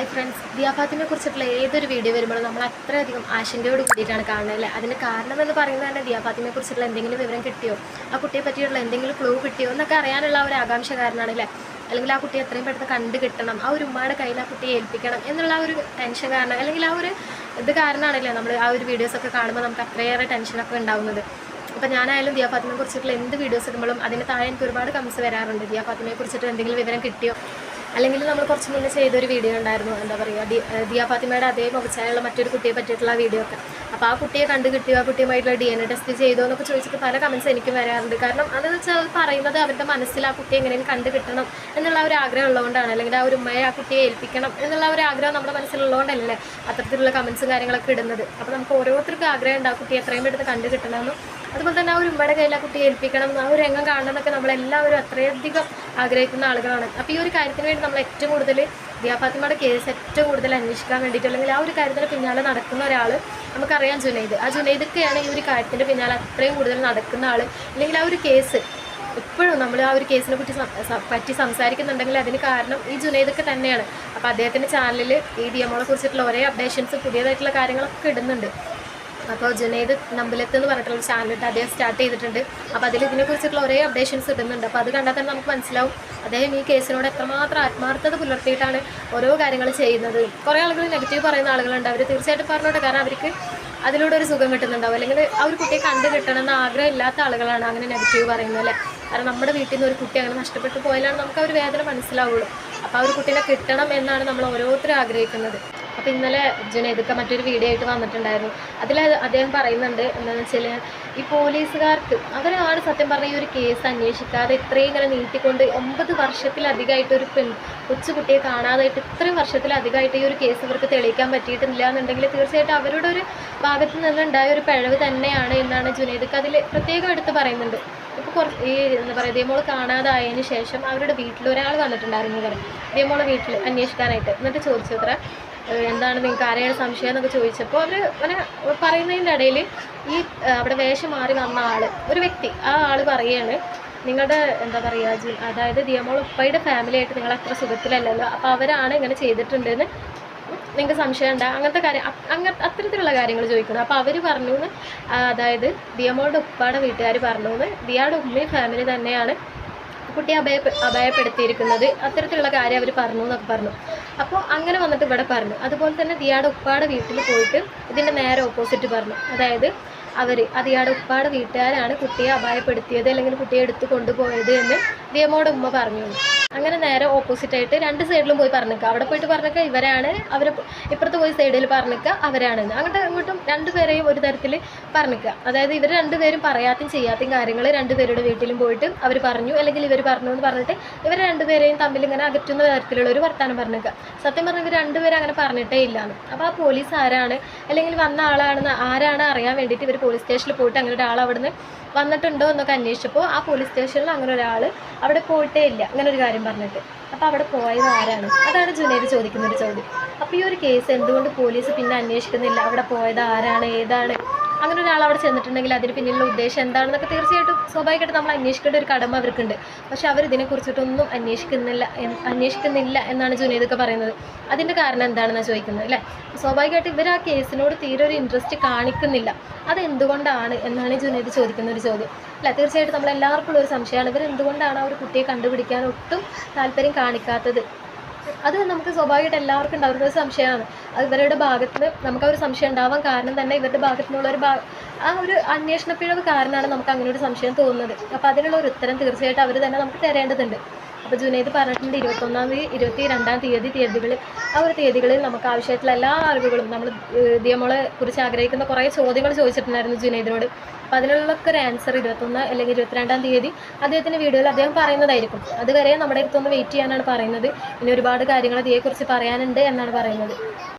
Hi friends ദിയാഫാത്തിനെ കുറിച്ചിട്ടുള്ള ഏതൊരു video വരുമ്പോഴും നമ്മൾ അത്രയധികം ആശങ്കയോട് കൂടിയിട്ടാണ് കാണുന്നത് അതിന് കാരണം എന്ന് പറയുന്നത് തന്നെ ദിയാഫാത്തിനെ കുറിച്ചിട്ടുള്ള എന്തെങ്കിലും വിവരം കിട്ടിയോ? ആ കുട്ടിയെ പറ്റിയുള്ള എന്തെങ്കിലും ക്ലൂ കിട്ടിയോ? എന്നൊക്കെ അറിയാനുള്ള ഒരു ആകാംക്ഷ കാരണമാണ് അല്ലേ? അല്ലെങ്കിൽ ആ കുട്ടിയെ എത്രയും പെട്ടെന്ന് കണ്ടു കിട്ടണം ആ ഒരു ഉമ്മയുടെ കയ്യിൽ ആ കുട്ടിയെ ഏൽപ്പിക്കണം എന്നുള്ള ആ ഒരു ടെൻഷൻ കാരണം അല്ലെങ്കിൽ ആ ഒരു ഇത് കാരണമാണല്ലേ നമ്മൾ ആ ഒരു വീഡിയോസൊക്കെ കാണുമ്പോൾ നമുക്ക് അത്രയേറെ ടെൻഷനൊക്കെ ഉണ്ടാവുന്നത്. അപ്പോൾ ഞാനായാലും ദിയാഫാത്തിനെ കുറിച്ചിട്ടുള്ള എന്ത് വീഡിയോസ് ഇടുമ്പോഴും അതിന് താഴെ എനിക്ക് ഒരുപാട് കംസ് വരാറുണ്ട്. ദിയാഫാത്തിനെ കുറിച്ചിട്ട് എന്തെങ്കിലും വിവരം കിട്ടിയോ? അല്ലെങ്കിൽ നമ്മൾ കുറച്ച് മുന്നേ ചെയ്തൊരു വീഡിയോ ഉണ്ടായിരുന്നു. എന്താ പറയുക ദിയ ഫാത്തിമയുടെ അതേ മുഖച്ചായുള്ള മറ്റൊരു കുട്ടിയെ പറ്റിയിട്ടുള്ള വീഡിയോ ഒക്കെ. അപ്പോൾ ആ കുട്ടിയെ കണ്ട് കിട്ടിയോ? ആ കുട്ടിയുമായിട്ടുള്ള ഡി എൻ എ ടെസ്റ്റ് ചെയ്തോ എന്നൊക്കെ ചോദിച്ചിട്ട് പല കമൻസ് എനിക്കും വരാറുണ്ട്. കാരണം അതെന്ന് വെച്ചാൽ പറയുന്നത് അവരുടെ മനസ്സിൽ ആ കുട്ടിയെ എങ്ങനെയും കണ്ട് കിട്ടണം എന്നുള്ള ഒരു ആഗ്രഹം ഉള്ളതുകൊണ്ടാണ്. അല്ലെങ്കിൽ ആ ഒരു ഉമ്മയെ ആ കുട്ടിയെ ഏൽപ്പിക്കണം എന്നുള്ള ഒരു ആഗ്രഹം നമ്മുടെ മനസ്സിലുള്ളതുകൊണ്ടല്ലേ അത്തരത്തിലുള്ള കമൻസും കാര്യങ്ങളൊക്കെ ഇടുന്നത്. അപ്പോൾ നമുക്ക് ഓരോരുത്തർക്കും ആഗ്രഹം ഉണ്ട് ആ കുട്ടിയെ എത്രയും പെട്ടെന്ന് കണ്ട് കിട്ടണമെന്നും. അതുപോലെ തന്നെ ആ ഒരു ഉമ്മയുടെ കയ്യിൽ ആ കുട്ടിയെ ഏൽപ്പിക്കണം ആ ഒരു രംഗം കാണണമെന്നൊക്കെ നമ്മളെല്ലാവരും അത്രയധികം ആഗ്രഹിക്കുന്ന ആളുകളാണ്. അപ്പോൾ ഈ ഒരു കാര്യത്തിന് വേണ്ടി നമ്മൾ ഏറ്റവും കൂടുതൽ ദിയാഫാത്തിമയുടെ കേസ് ഏറ്റവും കൂടുതൽ അന്വേഷിക്കാൻ വേണ്ടിയിട്ട് അല്ലെങ്കിൽ ആ ഒരു കാര്യത്തിന് പിന്നാലെ നടക്കുന്ന ഒരാൾ നമുക്കറിയാം ജുനൈദ്. ആ ജുനൈദൊക്കെയാണ് ഈ ഒരു കാര്യത്തിന്റെ പിന്നാലെ അത്രയും കൂടുതൽ നടക്കുന്ന ആൾ അല്ലെങ്കിൽ ആ ഒരു കേസ് എപ്പോഴും നമ്മൾ ആ ഒരു കേസിനെ പറ്റി പറ്റി സംസാരിക്കുന്നുണ്ടെങ്കിൽ അതിന് കാരണം ഈ ജുനൈദൊക്കെ തന്നെയാണ്. അപ്പോൾ അദ്ദേഹത്തിന്റെ ചാനലിൽ ഈ ദിയമോളെ കുറിച്ചിട്ടുള്ള ഒരേ അപ്ഡേഷൻസ് പുതിയതായിട്ടുള്ള കാര്യങ്ങളൊക്കെ ഇടുന്നുണ്ട്. അപ്പോൾ ജുനൈദ് നമ്പലത്ത് എന്ന് പറഞ്ഞിട്ടുള്ള ചാനൽ ഉണ്ട് അദ്ദേഹം സ്റ്റാർട്ട് ചെയ്തിട്ടുണ്ട്. അപ്പോൾ അതിൽ ഇതിനെക്കുറിച്ചിട്ടുള്ള ഒരേ അപ്ഡേഷൻസ് ഇടുന്നുണ്ട്. അപ്പോൾ അത് കണ്ടാൽ തന്നെ നമുക്ക് മനസ്സിലാവും. അദ്ദേഹം ഈ കേസിനോട് എത്രമാത്രം ആത്മാർത്ഥത പുലർത്തിയിട്ടാണ് ഓരോ കാര്യങ്ങൾ ചെയ്യുന്നത്. കുറേ ആളുകൾ നെഗറ്റീവ് പറയുന്ന ആളുകളുണ്ട്. അവർ തീർച്ചയായിട്ടും പറഞ്ഞോട്ടെ. കാരണം അവർക്ക് അതിലൂടെ ഒരു സുഖം കിട്ടുന്നുണ്ടാവും. അല്ലെങ്കിൽ ആ ഒരു കുട്ടിയെ കണ്ടു കിട്ടണം എന്ന ആഗ്രഹം ഇല്ലാത്ത ആളുകളാണ് അങ്ങനെ നെഗറ്റീവ് പറയുന്നത് അല്ലേ? കാരണം നമ്മുടെ വീട്ടിൽ നിന്ന് ഒരു കുട്ടി അങ്ങനെ നഷ്ടപ്പെട്ടു പോയാലാണ് നമുക്ക് ആ ഒരു വേദന മനസ്സിലാവുള്ളൂ. അപ്പോൾ ആ ഒരു കുട്ടീനെ കിട്ടണം എന്നാണ് നമ്മൾ ഓരോരുത്തരും ആഗ്രഹിക്കുന്നത്. അപ്പോൾ ഇന്നലെ ജുനൈദൊക്കെ മറ്റൊരു വീഡിയോ ആയിട്ട് വന്നിട്ടുണ്ടായിരുന്നു. അതിൽ അദ്ദേഹം പറയുന്നുണ്ട് എന്താണെന്ന് വെച്ചാൽ ഈ പോലീസുകാർക്ക് അവരാണ് സത്യം പറഞ്ഞ ഈ ഒരു കേസ് അന്വേഷിക്കാതെ ഇത്രയും ഇങ്ങനെ നീട്ടിക്കൊണ്ട് ഒമ്പത് വർഷത്തിലധികമായിട്ട് ഒരു പെൺ കൊച്ചുകുട്ടിയെ കാണാതായിട്ട് ഇത്രയും വർഷത്തിലധികമായിട്ട് ഈ ഒരു കേസ് ഇവർക്ക് തെളിയിക്കാൻ പറ്റിയിട്ടില്ല എന്നുണ്ടെങ്കിൽ തീർച്ചയായിട്ടും അവരുടെ ഒരു ഭാഗത്ത് നിന്നുണ്ടായ ഒരു പിഴവ് തന്നെയാണ് എന്നാണ് ജുനൈദക്ക് അതിൽ പ്രത്യേകം എടുത്ത് പറയുന്നുണ്ട്. ഇപ്പോൾ കുറച്ച് ഈ എന്താ പറയുക ഇതേമോൾ കാണാതായതിന് ശേഷം അവരുടെ വീട്ടിൽ ഒരാൾ വന്നിട്ടുണ്ടായിരുന്നു ഇവർ ഇതേമോളെ വീട്ടിൽ അന്വേഷിക്കാനായിട്ട്. എന്നിട്ട് ചോദിച്ചു അത്ര എന്താണ് നിങ്ങൾക്ക് ആരെയാണ് സംശയം എന്നൊക്കെ ചോദിച്ചപ്പോൾ അവർ അങ്ങനെ പറയുന്നതിന്റെ ഇടയിൽ ഈ അവിടെ വേഷം മാറി വന്ന ആൾ ഒരു വ്യക്തി ആ ആൾ പറയുകയാണ് നിങ്ങളുടെ എന്താ പറയുക ജി അതായത് ദിയമോൾ ഉപ്പയുടെ ഫാമിലി ആയിട്ട് നിങ്ങൾ അത്ര സുഖത്തിലല്ലല്ലോ അപ്പോൾ അവരാണ് ഇങ്ങനെ ചെയ്തിട്ടുണ്ടെന്ന് നിങ്ങൾക്ക് സംശയം ഉണ്ടാ? അങ്ങനത്തെ കാര്യം അങ്ങ അത്തരത്തിലുള്ള കാര്യങ്ങൾ ചോദിക്കുന്നു. അപ്പോൾ അവർ പറഞ്ഞു അതായത് ദിയമോളുടെ ഉപ്പയുടെ വീട്ടുകാർ പറഞ്ഞു ദിയയുടെ ഉമ്മയും ഫാമിലി തന്നെയാണ് കുട്ടിയെ അഭയ അഭയപ്പെടുത്തിയിരിക്കുന്നത്. അത്തരത്തിലുള്ള കാര്യം അവർ പറഞ്ഞു എന്നൊക്കെ പറഞ്ഞു. അപ്പോൾ അങ്ങനെ വന്നിട്ട് ഇവിടെ പറഞ്ഞു. അതുപോലെ തന്നെ ദിയാടെ ഉപ്പാടെ വീട്ടിൽ പോയിട്ട് ഇതിന്റെ നേരെ ഓപ്പോസിറ്റ് പറഞ്ഞു. അതായത് അവർ അതിയാടെ ഉപ്പാടെ വീട്ടുകാരാണ് കുട്ടിയെ അപായപ്പെടുത്തിയത് അല്ലെങ്കിൽ കുട്ടിയെ എടുത്തു കൊണ്ടുപോയത് എന്ന് ദിയമോടെ ഉമ്മ പറഞ്ഞു. അങ്ങനെ നേരെ ഓപ്പോസിറ്റ് ആയിട്ട് രണ്ട് സൈഡിലും പോയി പറഞ്ഞേക്കുക അവിടെ പോയിട്ട് പറഞ്ഞേക്കുക ഇവരാണ് അവർ ഇപ്പുറത്ത് പോയി സൈഡിൽ പറഞ്ഞേക്കുക അവരാണെന്ന്. അങ്ങോട്ടും ഇങ്ങോട്ടും രണ്ടുപേരെയും ഒരു തരത്തിൽ പറഞ്ഞേക്കുക അതായത് ഇവർ രണ്ടുപേരും പറയാത്തയും ചെയ്യാത്തയും കാര്യങ്ങൾ രണ്ടുപേരുടെ വീട്ടിലും പോയിട്ട് അവർ പറഞ്ഞു അല്ലെങ്കിൽ ഇവർ പറഞ്ഞു എന്ന് പറഞ്ഞിട്ട് ഇവർ രണ്ടുപേരെയും തമ്മിൽ ഇങ്ങനെ അകറ്റുന്ന തരത്തിലുള്ള ഒരു വർത്താനം പറഞ്ഞേക്കുക സത്യം പറഞ്ഞാൽ ഇവർ രണ്ടുപേരും അങ്ങനെ പറഞ്ഞിട്ടേ ഇല്ലാന്ന്. അപ്പോൾ ആ പോലീസ് ആരാണ്? അല്ലെങ്കിൽ വന്ന ആളാണെന്ന് ആരാണ് അറിയാൻ വേണ്ടിയിട്ട് ഇവർ പോലീസ് സ്റ്റേഷനിൽ പോയിട്ട് അങ്ങനെ ഒരാൾ അവിടുന്ന് വന്നിട്ടുണ്ടോ എന്നൊക്കെ അന്വേഷിച്ചപ്പോൾ ആ പോലീസ് സ്റ്റേഷനിൽ അങ്ങനെ ഒരാൾ അവിടെ പോയിട്ടേ ഇല്ല. അങ്ങനെ ഒരു കാര്യം പറഞ്ഞിട്ട്. അപ്പോൾ അവിടെ പോയത് ആരാണ്? അതാണ് ജുനൈദ് ചോദിക്കുന്ന ഒരു ചോദ്യം. അപ്പോൾ ഈ ഒരു കേസ് എന്തുകൊണ്ട് പോലീസ് പിന്നെ അന്വേഷിക്കുന്നില്ല? അവിടെ പോയത് ആരാണ്? ഏതാണ്? അങ്ങനെ ഒരാൾ അവിടെ ചെന്നിട്ടുണ്ടെങ്കിൽ അതിന് പിന്നിലുള്ള ഉദ്ദേശം എന്താണെന്നൊക്കെ തീർച്ചയായിട്ടും സ്വാഭാവികമായിട്ട് നമ്മൾ അന്വേഷിക്കേണ്ട ഒരു കടമ അവർക്കുണ്ട്. പക്ഷെ അവർ ഇതിനെക്കുറിച്ചിട്ടൊന്നും അന്വേഷിക്കുന്നില്ല അന്വേഷിക്കുന്നില്ല എന്നാണ് ജുനീദൊക്കെ പറയുന്നത്. അതിന്റെ കാരണം എന്താണെന്നാണ് ചോദിക്കുന്നത് അല്ലേ? സ്വാഭാവികമായിട്ട് ഇവർ ആ കേസിനോട് തീരെ ഒരു ഇൻട്രസ്റ്റ് കാണിക്കുന്നില്ല. അതെന്തുകൊണ്ടാണ് എന്നാണ് ജുനീദ് ചോദിക്കുന്ന ഒരു ചോദ്യം. അല്ല തീർച്ചയായിട്ടും നമ്മൾ എല്ലാവർക്കും ഒരു സംശയമാണ്. ഇവർ എന്തുകൊണ്ടാണ് ആ ഒരു കുട്ടിയെ കണ്ടുപിടിക്കാൻ ഒട്ടും താല്പര്യം കാണിക്കാത്തത്? അത് നമുക്ക് സ്വാഭാവികമായിട്ട് എല്ലാവർക്കും ഉണ്ടാവുന്ന ഒരു സംശയമാണ്. അത് ഇവരുടെ ഭാഗത്ത് നമുക്ക് ഒരു സംശയം ഉണ്ടാവാൻ കാരണം തന്നെ ഇവരുടെ ഭാഗത്തു നിന്നുള്ള ഒരു ആ ഒരു അന്വേഷണ പിഴവ് കാരണമാണ് നമുക്ക് അങ്ങനെ ഒരു സംശയം തോന്നുന്നത്. അപ്പോൾ അതിനുള്ള ഒരു ഉത്തരം തീർച്ചയായിട്ടും അവർ തന്നെ നമുക്ക് തരേണ്ടതുണ്ട്. അപ്പോൾ ജുനൈദ് പറഞ്ഞിട്ടുണ്ട് ഇരുപത്തൊന്നാം തീയതി ഇരുപത്തി രണ്ടാം തീയതി തീയതികളിൽ ആ ഒരു തീയതികളിൽ നമുക്ക് ആവശ്യമായിട്ടുള്ള എല്ലാ അറിവുകളും നമ്മൾ ദിയമോളെ കുറിച്ച് ആഗ്രഹിക്കുന്ന കുറേ ചോദ്യങ്ങൾ ചോദിച്ചിട്ടുണ്ടായിരുന്നു ജുനൈദിനോട്. അപ്പോൾ അതിനുള്ളൊക്കെ ഒരു ആൻസർ ഇരുപത്തൊന്ന് അല്ലെങ്കിൽ ഇരുപത്തിരണ്ടാം തീയതി അദ്ദേഹത്തിന്റെ വീഡിയോയിൽ അദ്ദേഹം പറയുന്നതായിരിക്കും. അതുവരെ നമ്മുടെ അടുത്തൊന്ന് വെയിറ്റ് ചെയ്യാനാണ് പറയുന്നത്. ഇനി ഒരുപാട് കാര്യങ്ങൾ ഇതിനെക്കുറിച്ച് പറയാനുണ്ട് എന്നാണ് പറയുന്നത്.